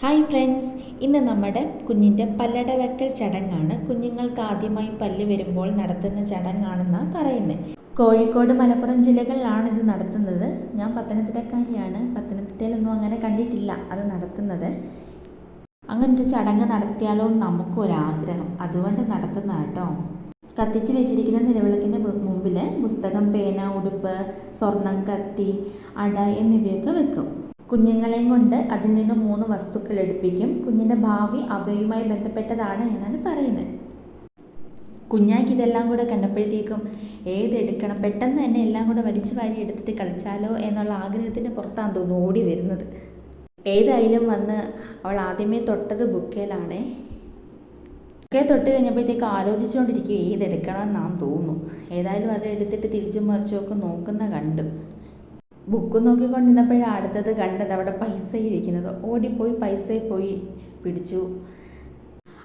Hi friends ഇന്ന് നമ്മുടെ കുഞ്ഞിന്റെ പല്ലട വെക്കൽ ചടങ്ങാണ്. കുഞ്ഞുങ്ങൾക്ക് ആദ്യമായി പല്ല് വരുമ്പോൾ നടത്തുന്ന ചടങ്ങാണെന്നാണ് പറയുന്നത് കോഴിക്കോട് മലപ്പുറം ജില്ലകളിലാണ് ഇത് നടത്തുന്നത്. ഞാൻ പത്തനംതിട്ടക്കാരിയാണ്. പത്തനംതിട്ടയിലൊന്നും അങ്ങനെ കണ്ടിട്ടില്ല അത് നടത്തുന്നത്. അങ്ങനൊരു ചടങ്ങ് നടത്തിയാലോ നമുക്കൊരാഗ്രഹം. അതുകൊണ്ട് നടത്തുന്ന കേട്ടോ കത്തിച്ച് വെച്ചിരിക്കുന്ന നിലവിളക്കിന്റെ മുമ്പിൽ പുസ്തകം പേന ഉടുപ്പ് സ്വർണം കത്തി അട എന്നിവയൊക്കെ വെക്കും. കുഞ്ഞുങ്ങളെയും കൊണ്ട് അതിൽ നിന്ന് മൂന്ന് വസ്തുക്കൾ എടുപ്പിക്കും. കുഞ്ഞിന്റെ ഭാവി അവയുമായി ബന്ധപ്പെട്ടതാണ് എന്നാണ് പറയുന്നത്. കുഞ്ഞാക്ക് ഇതെല്ലാം കൂടെ കണ്ടപ്പോഴത്തേക്കും ഏതെടുക്കണം പെട്ടെന്ന് തന്നെ എല്ലാം കൂടെ വലിച്ചു വാരി എടുത്തിട്ട് കളിച്ചാലോ എന്നുള്ള ആഗ്രഹത്തിന്റെ പുറത്താണ് തോന്നുന്നു ഓടി വരുന്നത്. ഏതായാലും വന്ന് അവൾ ആദ്യമേ തൊട്ടത് ബുക്കേലാണേ. ബുക്കേ തൊട്ട് കഴിഞ്ഞപ്പോഴത്തേക്ക് ആലോചിച്ചുകൊണ്ടിരിക്കും ഏതെടുക്കണം എന്നാന്ന് തോന്നുന്നു. ഏതായാലും അത് എടുത്തിട്ട് തിരിച്ചും മറിച്ചും ഒക്കെ നോക്കുന്ന കണ്ടു. ബുക്ക് നോക്കിക്കൊണ്ടിരുന്നപ്പോഴാണ് അടുത്തത് കണ്ടത്. അവിടെ പൈസ ഇരിക്കുന്നത് ഓടിപ്പോയി പൈസ പോയി പിടിച്ചു.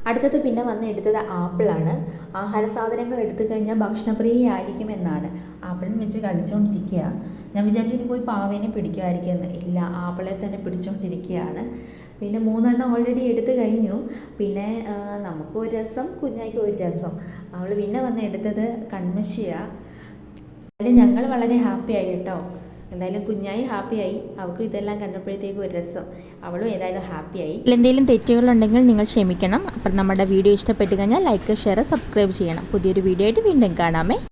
അടുത്തത് പിന്നെ വന്ന് എടുത്തത് ആപ്പിളാണ്. ആഹാര സാധനങ്ങൾ എടുത്തു കഴിഞ്ഞാൽ ഭക്ഷണപ്രിയയായിരിക്കുമെന്നാണ്. ആപ്പിളും വെച്ച് കളിച്ചുകൊണ്ടിരിക്കുക ഞാൻ വിചാരിച്ചു ഇനി പോയി പാവേനെ പിടിക്കുമായിരിക്കും എന്ന്. ഇല്ല ആപ്പിളെ തന്നെ പിടിച്ചുകൊണ്ടിരിക്കുകയാണ് പിന്നെ മൂന്നെണ്ണം ഓൾറെഡി എടുത്തു കഴിഞ്ഞു. പിന്നെ നമുക്ക് ഒരു രസം കുഞ്ഞായിക്ക് ഒരു രസം. അവൾ പിന്നെ വന്ന് എടുത്തത് കൺമശിയാണ് അതിൽ ഞങ്ങൾ വളരെ ഹാപ്പി ആയി കേട്ടോ. എന്തായാലും കുഞ്ഞായി ഹാപ്പിയായി. അവൾക്കും ഇതെല്ലാം കണ്ടപ്പോഴത്തേക്കും ഒരു രസം. അവളും ഏതായാലും ഹാപ്പിയായി. എന്തെങ്കിലും തെറ്റുകളുണ്ടെങ്കിൽ നിങ്ങൾ ക്ഷമിക്കണം. അപ്പം നമ്മുടെ വീഡിയോ ഇഷ്ടപ്പെട്ട് കഴിഞ്ഞാൽ ലൈക്ക് ഷെയർ സബ്സ്ക്രൈബ് ചെയ്യണം. പുതിയൊരു വീഡിയോ ആയിട്ട് വീണ്ടും കാണാമേ.